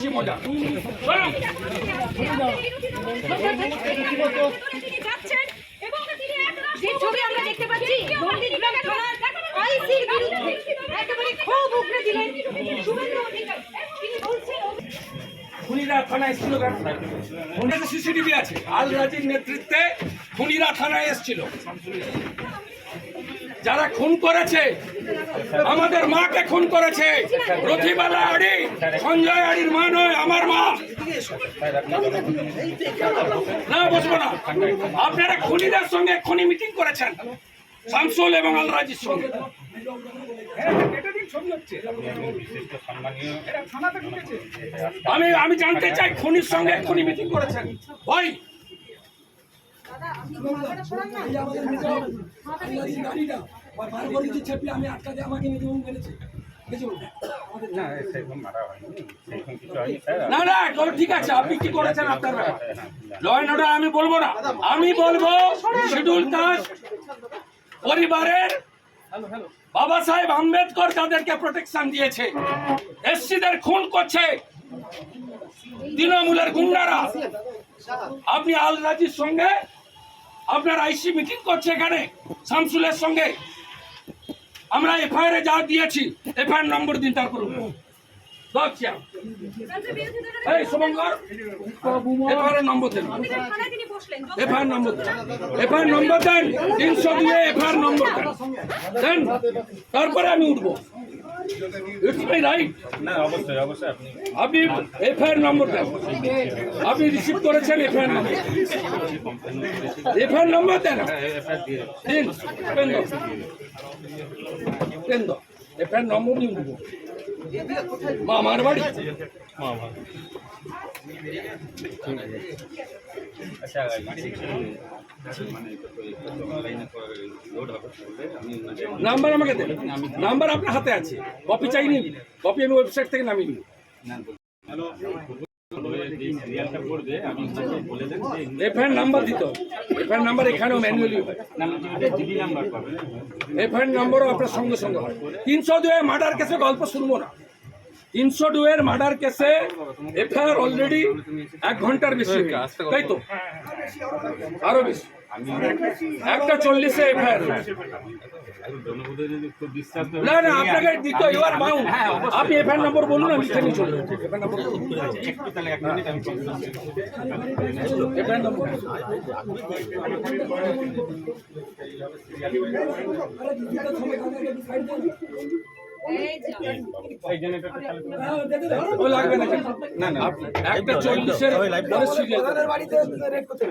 যে থানায় এসেছিল কেন? সিসিটিভি আছে। আল রাজির নেতৃত্বে খুনিরা থানায় এসেছিল। যারা খুন করেছে আমাদের মাকে খুন করেছে। রথিবালা আড়ি, সঞ্জয় আড়ির মা নয়, আমার মা। না, বসবো না। আপনারা খুনিদের সঙ্গে খুনি মিটিং করেছেন, শামসুল এবং আল রাজির সঙ্গে। আমি আমি জানতে চাই খুনির সঙ্গে খুনি মিটিং করেছেন। ওই। আমি আটকাতে আমাকে নিজে মেরেছে। না ঠিক আছে আপনি কি করেছেন আপনার? ল আমি বলব না। আমি বলব শিডিউল কাস্ট পরিবারের বাবা সাহেব আম্বেদকর তাদেরকে প্রোটেকশন দিয়েছে। এসসিদের খুন করছে তৃণমূলের গুন্ডারা। আপনি আল রাজির সঙ্গে আপনার আইসি মিটিং করছে এখানে শামসুলের সঙ্গে। আমরা এফআইআর যা দিয়েছি এফআইআর নম্বর দিন তারপর করুন এই নম্বর নম্বর এফআইআর নম্বর দেন, তিনশো নম্বর দেন, তারপরে আমি উঠবো। ইটস মাই রাইট না অবশ্যই অবশ্যই আপনি আপনি এফআইআর নম্বর দেন আপনি রিসিভ করেছেন এফআইআর নম্বর। এফআইআর নম্বর দেন। দিন। পেন দাও পেন দাও এফআইআর নম্বর নিয়ে উঠবো মামার বাড়ি? ওনাকে নাম্বার আমাকে দেন। নাম্বার আপনার হাতে আছে। কপি চাইনি। কপি আমি ওয়েবসাইট থেকে নামিয়ে নিই সিরিয়ালটা এফআইআর নাম্বার দিতে। হবে এফআইআর নাম্বার এখানেও ম্যানুয়ালি এফআইআর নম্বরও আপনার সঙ্গে সঙ্গে হয়। তিনশো দুয়ে মার্ডার কেসে গল্প শুনব না। তিনশো দুয়ের মার্ডার কেসে এফআইআর অলরেডি এক ঘণ্টার বেশি হয়ে তাই তো? আরও বেশি। একটা চল্লিশে এফআইআর খুব বিশ্বাস না না আপনাকে দিতে ইউ আর বাউন্ড আপনি এফআইআর নম্বর বলুন আমি লিখে চলে নম্বর এফআইআর নম্বর ও লাগবে না না না একটা চল্লিশের বাড়িতে রেট করতে